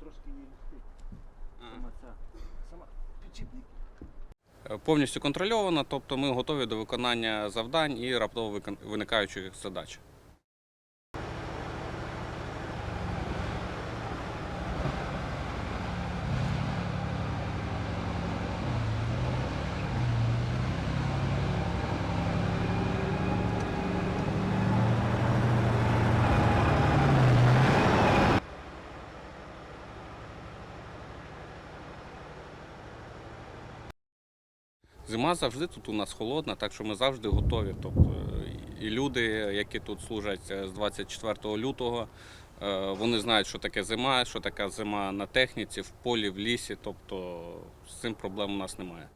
трошки її легкий. Сама ця, сама підчіпник. Е, Повністю контрольовано, тобто ми готові до виконання завдань і раптово виникаючих задач. Зима завжди тут у нас холодна, так що ми завжди готові. Тобто, і люди, які тут служать е, з 24 лютого, е, вони знають, що таке зима, що така зима на техніці, в полі, в лісі. Тобто з цим проблем у нас немає.